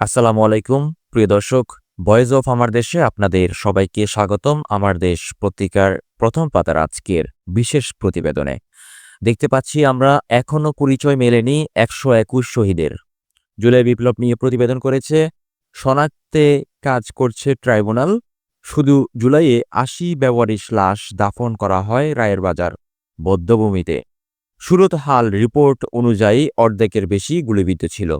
আসসালামু আলাইকুম, প্রিয় দর্শক ভয়েস অফ আমার দেশে আপনাদের সবাইকে স্বাগতম আমার দেশ পত্রিকার প্রথম পাতার আজকের বিশেষ প্রতিবেদনে। দেখতে পাচ্ছি আমরা এখনও পরিচয় মেলেনি একশো একুশ শহীদের। জুলাই বিপ্লব নিয়ে প্রতিবেদন করেছে, শনাক্তে কাজ করছে ট্রাইব্যুনাল। শুধু জুলাইয়ে আশি ব্যবহারিক লাশ দাফন করা হয় রায়ের বাজার বদ্ধভূমিতে সুরত হাল রিপোর্ট অনুযায়ী অর্ধেকের বেশি গুলিবিদ্ধ ছিল।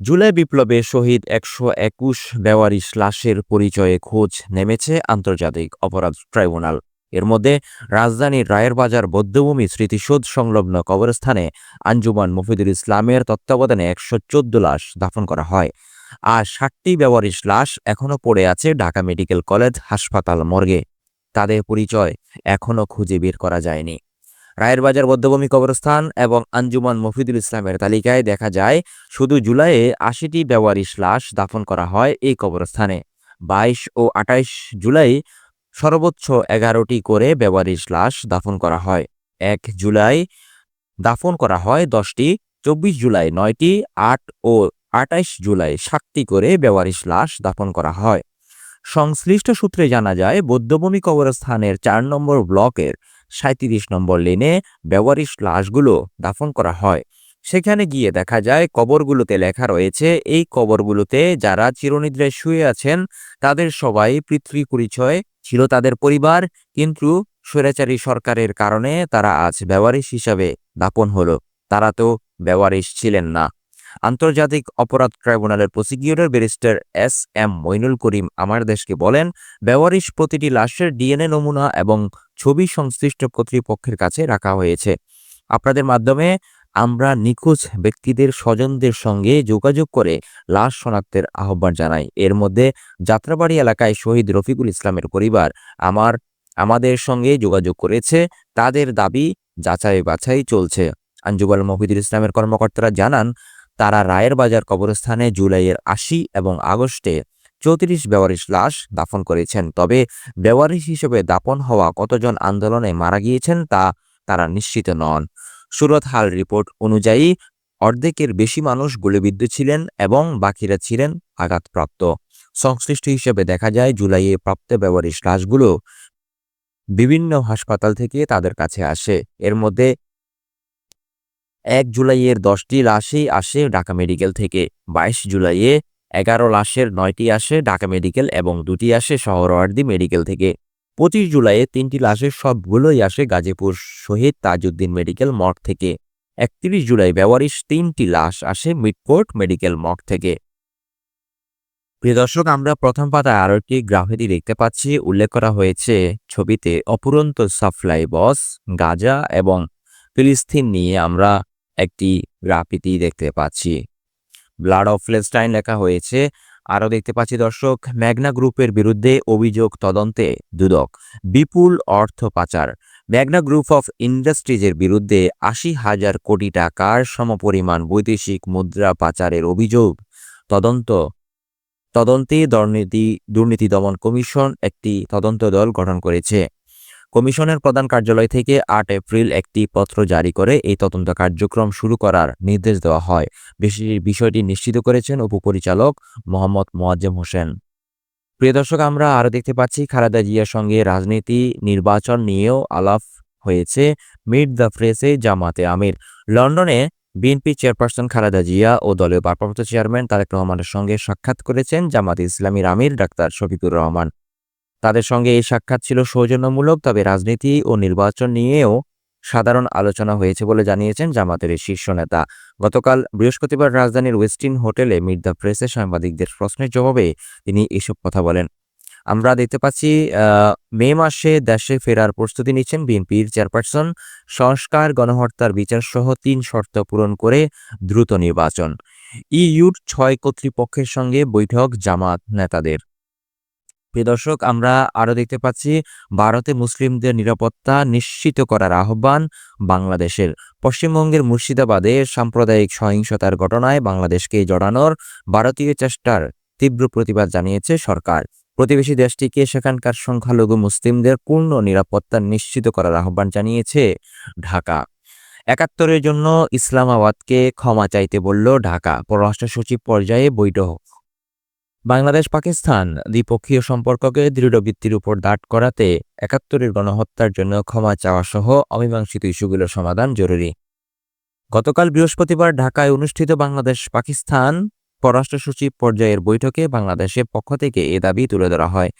জুলাই বিপ্লবে শহীদ একশো একুশ বেওয়ারিশ লাশের পরিচয়ে খোঁজ নেমেছে আন্তর্জাতিক অপরাধ ট্রাইব্যুনাল। এর মধ্যে রাজধানীর রায়ের বাজার বৌদ্ধভূমি স্মৃতিসৌধ সংলগ্ন কবরস্থানে আঞ্জুমান মফিদুল ইসলামের তত্ত্বাবধানে একশো চোদ্দ লাশ দাফন করা হয়। আর ষাটটি বেওয়ারিশ লাশ এখনও পড়ে আছে ঢাকা মেডিকেল কলেজ হাসপাতাল মর্গে। তাদের পরিচয় এখনও খুঁজে বের করা যায়নি। রায়ের বাজার বদ্ধভূমি কবরস্থান এবং আঞ্জুমান মফিদুল ইসলামের তালিকায় দেখা যায়, শুধু জুলাইয়ে আশিটি বেওয়ারিশ লাশ দাফন করা হয় এই কবরস্থানে। বাইশ ও আঠাইশ জুলাই সর্বোচ্চ এগারোটি করে বেওয়ারিশ লাশ দাফন করা হয়। এক জুলাই দাফন করা হয় দশটি, চব্বিশ জুলাই নয়টি, আট ও আটাইশ জুলাই সাতটি করে বেওয়ারিশ লাশ দাফন করা হয়। সংশ্লিষ্ট সূত্রে জানা যায় বৌদ্ধভূমি কবরস্থানের চার নম্বর ব্লকের সাঁত্রিশ নম্বর লেনে ব্যবহারিক লাশগুলো দাফন করা হয়। সেখানে গিয়ে দেখা যায়, কবরগুলোতে লেখা রয়েছে, এই কবরগুলোতে যারা চিরনিদ্রায় শুয়ে আছেন, তাদের সবাই পৃথ্বী পরিচয় ছিল তাদের পরিবার, কিন্তু স্বৈরাচারী সরকারের কারণে তারা আজ ব্যবহারিক হিসাবে দাপন হলো। তারা তো ব্যবহারিক ছিলেন না। আন্তর্জাতিক অপরাধ ট্রাইব্যুনালের prosecutor barrister S M Moinul Karim আমার দেশকে বলেন ব্যবহারিক প্রতিটি লাশের ডিএনএ নমুনা এবং ছবি সংশ্লিষ্ট কর্তৃপক্ষের কাছে রাখা হয়েছে। আপনাদের মাধ্যমে আমরা নিখোঁজ ব্যক্তিদের স্বজনদের সঙ্গে যোগাযোগ করে লাশ শনাক্তের আহ্বান জানাই। এর মধ্যে যাত্রাবাড়ি এলাকায় শহীদ রফিকুল ইসলামের পরিবার আমার, আমাদের সঙ্গে যোগাযোগ করেছে। তাদের দাবি যাচাই বাছাই চলছে। আঞ্জুবাল মহিদুল ইসলামের কর্মকর্তারা জানান তারা রায়ের বাজার কবরস্থানে জুলাইয়ের আশি এবং আগস্টে চৌত্রিশ বেওয়ারিশ লাশ দাফন করেছেন। তবে বেওয়ারিশ হিসেবে দাপন হওয়া কতজন আন্দোলনে মারা গিয়েছেন তা তারা নিশ্চিত নন। সুরত হাল রিপোর্ট অনুযায়ী অর্ধেকের বেশি মানুষ গুলিবিদ্ধ ছিলেন এবং বাকিরা ছিলেন আঘাতপ্রাপ্ত। সংশ্লিষ্ট হিসেবে দেখা যায়, জুলাইয়ে প্রাপ্ত ব্যবহারিক লাশগুলো বিভিন্ন হাসপাতাল থেকে তাদের কাছে আসে। এর মধ্যে এক জুলাইয়ের দশটি লাশই আসে ঢাকা মেডিকেল থেকে। বাইশ জুলাইয়ে এগারো লাশের নয়টি আসে ঢাকা মেডিকেল এবং দুটি আসে শহরওয়ার্দী মেডিকেল থেকে। পঁচিশ জুলাইয়ে তিনটি লাশের সবগুলোই আসে গাজীপুর শহীদ তাজউদ্দিন মেডিকেল মর্গ থেকে। একত্রিশ জুলাই ব্যবহারিস তিনটি লাশ আসে মিডপোর্ট মেডিকেল মর্গ থেকে। প্রিয় দর্শক, আমরা প্রথম পাতায় আরও একটি গ্রাফিতি দেখতে পাচ্ছি। উল্লেখ করা হয়েছে ছবিতে অপুরন্ত সাপ্লাই বস, গাজা এবং ফিলিস্তিন নিয়ে আমরা একটি গ্রাফিতি দেখতে পাচ্ছি। ব্লাড অফ ফ্লেস্টাইন লেখা হয়েছে। আরও দেখতে পাচ্ছি, দর্শক, ম্যাগনা গ্রুপের বিরুদ্ধে অভিযোগ তদন্তে দুদক। বিপুল অর্থ পাচার। ম্যাগনা গ্রুপ অফ ইন্ডাস্ট্রিজের বিরুদ্ধে আশি হাজার কোটি টাকার সমপরিমাণ বৈদেশিক মুদ্রা পাচারের অভিযোগ। তদন্ত, তদন্তে দুর্নীতি দুর্নীতি দমন কমিশন একটি তদন্ত দল গঠন করেছে। কমিশনের প্রধান কার্যালয় থেকে আট এপ্রিল একটি পত্র জারি করে এই তদন্ত কার্যক্রম শুরু করার নির্দেশ দেওয়া হয়। বিষয়টি নিশ্চিত করেছেন উপপরিচালক মোহাম্মদ মোয়াজ্জেম হোসেন। প্রিয় দর্শক, আমরা আরও দেখতে পাচ্ছি, খালেদা জিয়ার সঙ্গে রাজনীতি, নির্বাচন নিয়েও আলাপ হয়েছে মিট দ্য ফ্রেসে জামাতে আমির। লন্ডনে বিএনপি চেয়ারপারসন খালেদা জিয়া ও দলীয় ভারপ্রাপ্ত চেয়ারম্যান তারেক রহমানের সঙ্গে সাক্ষাৎ করেছেন জামাতে ইসলামীর আমির ডাক্তার শফিকুর রহমান। তাদের সঙ্গে এই সাক্ষাৎ ছিল সৌজন্যমূলক, তবে রাজনীতি ও নির্বাচন নিয়েও সাধারণ আলোচনা হয়েছে বলে জানিয়েছেন জামাতের শীর্ষ নেতা। গতকাল বৃহস্পতিবার রাজধানীর ওয়েস্টিন হোটেলে মিট দ্য প্রেসে সাংবাদিকদের প্রশ্নের জবাবে তিনি এসব কথা বলেন। আমরা দেখতে পাচ্ছি মে মাসে দেশে ফেরার প্রস্তুতি নিচ্ছেন বিএনপির চেয়ারপারসন। সংস্কার, গণহত্যার বিচার সহ তিন শর্ত পূরণ করে দ্রুত নির্বাচন। ইইউর ছয় কর্তৃপক্ষের সঙ্গে বৈঠক জামাত নেতাদের। প্রিয় দর্শক, আমরা আরও দেখতে পাচ্ছি, ভারতে মুসলিমদের নিরাপত্তা নিশ্চিত করার আহ্বান বাংলাদেশের। পশ্চিমবঙ্গের মুর্শিদাবাদে সাম্প্রদায়িক সহিংসতার ঘটনায় বাংলাদেশকে জড়ানোর ভারতীয় চেষ্টার তীব্র প্রতিবাদ জানিয়েছে সরকার। প্রতিবেশী দেশটিকে সেখানকার সংখ্যালঘু মুসলিমদের পূর্ণ নিরাপত্তা নিশ্চিত করার আহ্বান জানিয়েছে ঢাকা। একাত্তরের জন্য ইসলামাবাদকে ক্ষমা চাইতে বলল ঢাকা। পররাষ্ট্র সচিব পর্যায়ে বৈঠক বাংলাদেশ পাকিস্তান দ্বিপক্ষীয় সম্পর্ককে দৃঢ় ভিত্তির উপর দাঁড় করাতে একাত্তরের গণহত্যার জন্য ক্ষমা চাওয়া সহ অমীমাংসিত ইস্যুগুলোর সমাধান জরুরি। গতকাল বৃহস্পতিবার ঢাকায় অনুষ্ঠিত বাংলাদেশ পাকিস্তান পররাষ্ট্র সচিব পর্যায়ের বৈঠকে বাংলাদেশের পক্ষ থেকে এ দাবি তুলে ধরা হয়।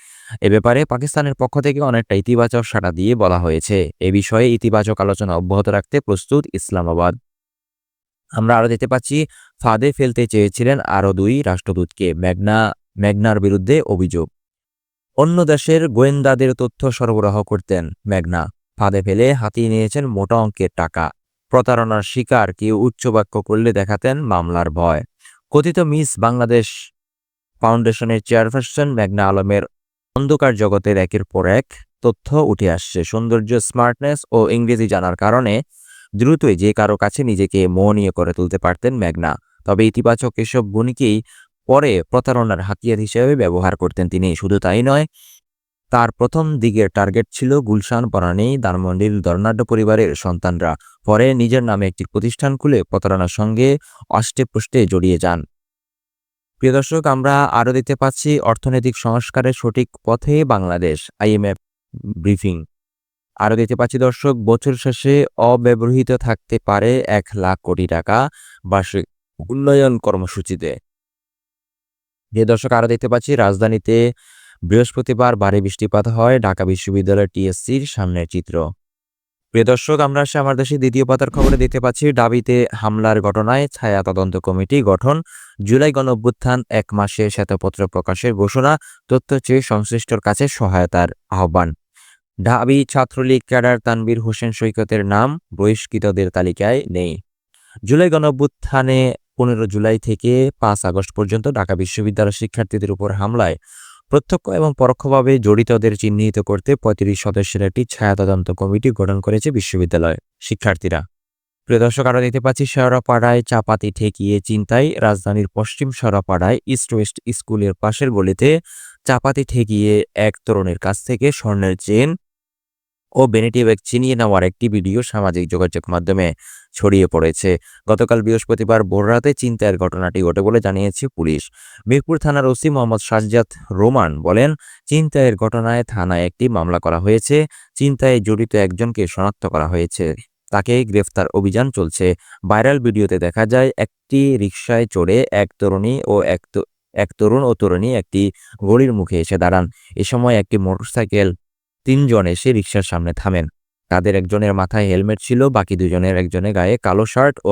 এ ব্যাপারে পাকিস্তানের পক্ষ থেকে অনেকটা ইতিবাচক সাড়া দিয়ে বলা হয়েছে। এ বিষয়ে ইতিবাচক আলোচনা অব্যাহত রাখতে প্রস্তুত ইসলামাবাদ। আমরা আরও দেখতে পাচ্ছি, ফাঁদে ফেলতে চেয়েছিলেন আরও দুই রাষ্ট্রদূতকে মেঘনা মেঘনার বিরুদ্ধে অভিযোগ। অন্য দেশের গোয়েন্দাদের তথ্য সরবরাহ করতেন মেঘনা ফাঁদে ফেলে হাতিয়ে নিয়েছেন মোটা অঙ্কের টাকা। প্রতারণার শিকার কেউ উচ্চবাক্য করলে দেখাতেন মামলার ভয়। কথিত মিস বাংলাদেশ ফাউন্ডেশনের চেয়ারপারসন মেঘনা আলমের অন্ধকার জগতের একের পর এক তথ্য উঠে আসছে। সৌন্দর্য, স্মার্টনেস ও ইংরেজি জানার কারণে দ্রুতই যে কারও কাছে নিজেকে মোহনীয় করে তুলতে পারতেন মেঘনা। তবে ইতিবাচক এসব গুণীকেই পরে প্রতারণার হাতিয়ার হিসেবে ব্যবহার করতেন তিনি। শুধু তাই নয়, তার প্রথম দিকের টার্গেট ছিল গুলশান পরাণী ধানমন্ডির দর্নাঢ্য পরিবারের সন্তানরা। পরে নিজের নামে একটি প্রতিষ্ঠান খুলে প্রতারণার সঙ্গে অষ্টে পৃষ্ঠে জড়িয়ে যান। প্রিয় দর্শক, আমরা আরও দেখতে পাচ্ছি অর্থনৈতিক সংস্কারের সঠিক পথে বাংলাদেশ, আইএমএফ ব্রিফিং। আরও দেখতে পাচ্ছি দর্শক, বছর শেষে অব্যবহৃত থাকতে পারে এক লাখ কোটি টাকা বার্ষিক উন্নয়ন কর্মসূচিতে। যে দর্শক আরও দেখতে পাচ্ছি, রাজধানীতে বৃহস্পতিবার ভারী বৃষ্টিপাত হয়, ঢাকা বিশ্ববিদ্যালয় টিএসসির সামনের চিত্র। প্রিয় দর্শক, আমরা আসে আমার দেশে দ্বিতীয় পাতার খবরে। দেখতে পাচ্ছি, ডাবিতে হামলার ঘটনায় ছায়া তদন্ত কমিটি গঠন, জুলাই গণ অভ্যুত্থান এক মাসে শ্বেতপত্র প্রকাশের ঘোষণা, তথ্য চেয়ে সংশ্লিষ্টর কাছে সহায়তার আহ্বান। ঢাবি ছাত্রলীগ ক্যাডার তানবীর হোসেন সৈকতের নাম বহিষ্কৃতদের তালিকায় নেই। জুলাই গণঅভ্যুত্থানে পনেরো জুলাই থেকে পাঁচ আগস্ট পর্যন্ত ঢাকা বিশ্ববিদ্যালয় শিক্ষার্থীদের উপর হামলায় প্রত্যক্ষ এবং পরোক্ষভাবে জড়িতদের চিহ্নিত করতে পঁয়ত্রিশ সদস্যের একটি ছায়া তদন্ত কমিটি গঠন করেছে বিশ্ববিদ্যালয় শিক্ষার্থীরা। প্রিয় দর্শক, আরও দেখতে পাচ্ছি, শেওড়াপাড়ায় চাপাতি ঠেকিয়ে চিন্তায় রাজধানীর পশ্চিম শেওড়াপাড়ায় ইস্ট ওয়েস্ট স্কুলের পাশের গলিতে চাপাতি ঠেকিয়ে এক তরুণের কাছ থেকে স্বর্ণের চেন ও বেনেটি ছিনিয়ে নেওয়ার একটি ভিডিও সামাজিক যোগাযোগ মাধ্যমে ছড়িয়ে পড়েছে। গতকাল বৃহস্পতিবার ভোররাতে চিন্তার ঘটনাটি ঘটে বলে জানিয়েছে পুলিশ। মিরপুর থানার ওসি মোহাম্মদ সাজ্জাদ রোমান বলেন চিন্তায়ের ঘটনায় থানায় একটি মামলা করা হয়েছে। চিন্তায় জড়িত একজনকে শনাক্ত করা হয়েছে। তাকে গ্রেফতার অভিযান চলছে। ভাইরাল ভিডিওতে দেখা যায়, একটি রিকশায় চড়ে এক তরুণী ও এক এক তরুণ ও তরুণী একটি গলির মুখে এসে দাঁড়ান। এ সময় একটি মোটরসাইকেল তিনজন এসে রিকশার সামনে থামেন। তাদের একজনের মাথায় হেলমেট ছিল, বাকি দুজনের একজনের গায়ে কালো শার্ট ও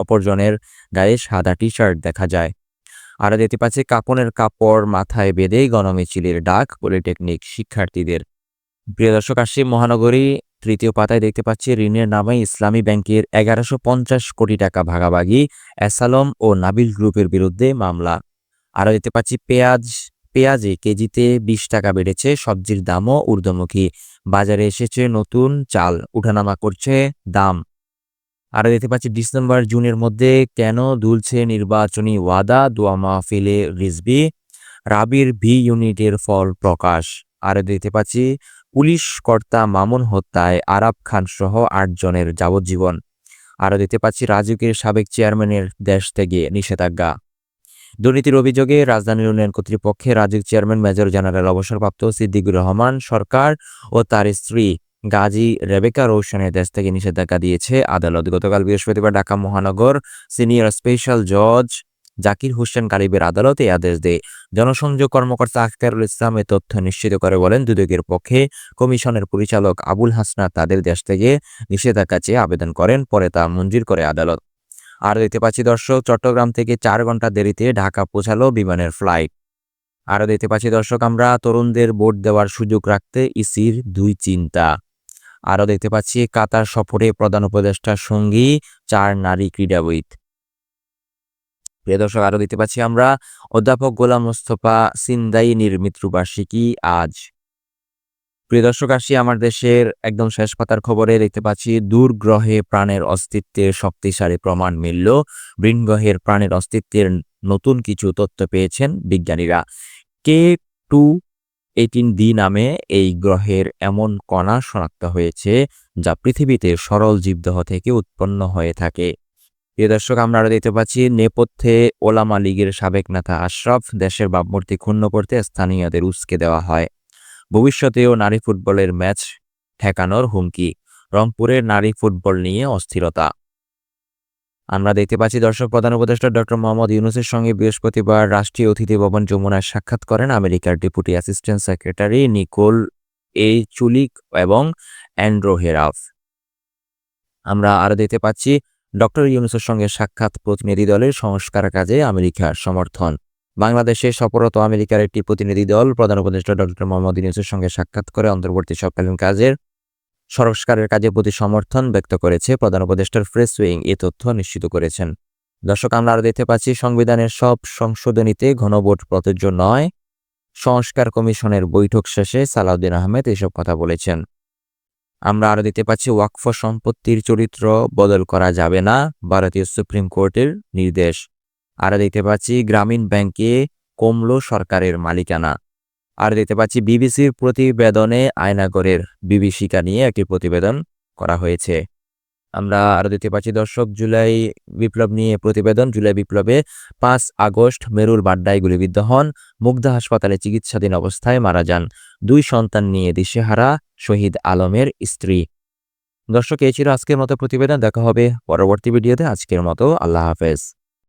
অপরজনের গায়ে সাদা টি শার্ট দেখা যায়। আর দেখতে পাচ্ছি কাপনের কাপড় মাথায় বেঁধেই গণমিছিলের ডাক পলিটেকনিক শিক্ষার্থীদের। প্রিয় দর্শক, আসছি মহানগরী তৃতীয় পাতায়। দেখতে পাচ্ছি ঋণের নামে ইসলামী ব্যাংকের এগারোশো পঞ্চাশ কোটি টাকা ভাগাভাগি, অ্যাসালম ও নাবিল গ্রুপের বিরুদ্ধে মামলা। আরও দেখতে পাচ্ছি পেঁয়াজ পেঁয়াজে কেজিতে বিশ টাকা বেড়েছে, সবজির দামও ঊর্ধ্বমুখী। বাজারে এসেছে নতুন চাল, উঠানামা করছে দাম। আরও দেখতে পাচ্ছি, ডিসেম্বর জুনের মধ্যে কেন দুলছে নির্বাচনী ওয়াদা? দোয়া মাহফিলে রিজবি রাবির ভি ইউনিটের ফল প্রকাশ। আরও দেখতে পাচ্ছি, পুলিশ কর্তা মামুন হত্যায় আরাব খান সহ আটজনের যাবজ্জীবন। আরও দেখতে পাচ্ছি রাজুকের সাবেক চেয়ারম্যানের দেশ থেকে নিষেধাজ্ঞা। দুর্নীতির অভিযোগে রাজধানীর উন্নয়ন কর্তৃপক্ষের রাজুক চেয়ারম্যান মেজর জেনারেল অবসরপ্রাপ্ত সিদ্দিকুর রহমান সরকার ও তার স্ত্রী গাজী রেবেকা রৌশনের দেশ থেকে নিষেধাজ্ঞা দিয়েছে আদালত। গতকাল বৃহস্পতিবার ঢাকা মহানগর সিনিয়র স্পেশাল জজ জাকির হোসেন কারিবের আদালত আদেশ দেয়। জনসংযোগ কর্মকর্তা আখতারুল ইসলাম এ তথ্য নিশ্চিত করে বলেন, দুদকের পক্ষে কমিশনের পরিচালক আবুল হাসনাত তাদের দেশ থেকে নিষেধাজ্ঞা চেয়ে আবেদন করেন, পরে তা মঞ্জুর করে আদালত। আর দেখতে পাচ্ছি দর্শক, চট্টগ্রাম থেকে চার ঘণ্টা দেরিতে ঢাকা পৌঁছালো বিমানের ফ্লাইট। আরও দেখতে পাচ্ছি দর্শক, আমরা তরুণদের ভোট দেওয়ার সুযোগ রাখতে ইসির দুই চিন্তা। আরও দেখতে পাচ্ছি কাতার সফরে প্রধান উপদেষ্টার সঙ্গী চার নারী ক্রীড়াবিদ। প্রিয় দর্শক, আরও দেখতে পাচ্ছি আমরা অধ্যাপক গোলাম মোস্তফা সিন্দাইনির মৃত্যুবার্ষিকী আজ। প্রিয় দর্শক, আসি আমার দেশের একদম শেষ পাতার খবরে। দেখতে পাচ্ছি, দূর গ্রহে প্রাণের অস্তিত্বের শক্তিশালী প্রমাণ মিলল। বৃণগ্রহের প্রাণের অস্তিত্বের নতুন কিছু তথ্য পেয়েছেন বিজ্ঞানীরা। কে টু এইটিন ডি নামে এই গ্রহের এমন কণা শনাক্ত হয়েছে, যা পৃথিবীতে সরল জীবদেহ থেকে উৎপন্ন হয়ে থাকে। প্রিয় দর্শক, আমরা আরও দেখতে পাচ্ছি, নেপথ্যে ওলামা লীগের সাবেক নেতা আশরাফ, দেশের ভাবমূর্তি ক্ষুণ্ণ করতে স্থানীয়দের উস্কে দেওয়া হয়। ভবিষ্যতেও নারী ফুটবলের ম্যাচ ঠেকানোর হুমকি, রংপুরের নারী ফুটবল নিয়ে অস্থিরতা। আমরা দেখতে পাচ্ছি দর্শক, প্রধান উপদেষ্টা ডক্টর মোহাম্মদ ইউনুসের সঙ্গে বৃহস্পতিবার রাষ্ট্রীয় অতিথি ভবন যমুনায় সাক্ষাৎ করেন আমেরিকার deputy assistant secretary Nicole A. Chulick এবং অ্যান্ড্রো হেরাফ। আমরা আরও দেখতে পাচ্ছি ডক্টর ইউনুসের সঙ্গে সাক্ষাৎ প্রতিনিধি দলের সংস্কার কাজে আমেরিকার সমর্থন। বাংলাদেশে সফররত আমেরিকার একটি প্রতিনিধি দল প্রধান উপদেষ্টা ডক্টর মোহাম্মদ ইউনুসের সঙ্গে সাক্ষাৎ করে অন্তর্বর্তী সরকালীন কাজের সংস্কারের কাজে প্রতি সমর্থন ব্যক্ত করেছে প্রধান উপদেষ্টার ফ্রেস উইং এ তথ্য নিশ্চিত করেছেন। দর্শক, আমরা আরও দেখতে পাচ্ছি, সংবিধানের সব সংশোধনীতে ঘনভোট প্রযোজ্য নয়। সংস্কার কমিশনের বৈঠক শেষে সালাউদ্দিন আহমেদ এসব কথা বলেছেন। আমরা আরও দেখতে পাচ্ছি, ওয়াকফ সম্পত্তির চরিত্র বদল করা যাবে না, ভারতীয় সুপ্রিম কোর্টের নির্দেশ। আরও দেখতে পাচ্ছি গ্রামীণ ব্যাংকে কমলো সরকারের মালিকানা। আর দেখতে পাচ্ছি বিবিসির প্রতিবেদনে আয়নাগরের বিভীষিকা নিয়ে একটি প্রতিবেদন করা হয়েছে। আমরা আরও দেখতে পাচ্ছি, দর্শক, জুলাই বিপ্লব নিয়ে প্রতিবেদন। জুলাই বিপ্লবে পাঁচ আগস্ট মেরুর বাড্ডায় গুলিবিদ্ধ হন, মুগ্ধা হাসপাতালে চিকিৎসাধীন অবস্থায় মারা যান দুই সন্তান নিয়ে দিশেহারা শহীদ আলমের স্ত্রী। দর্শক এই ছিল আজকের মতো প্রতিবেদন। দেখা হবে পরবর্তী ভিডিওতে। আজকের মতো আল্লাহ হাফেজ।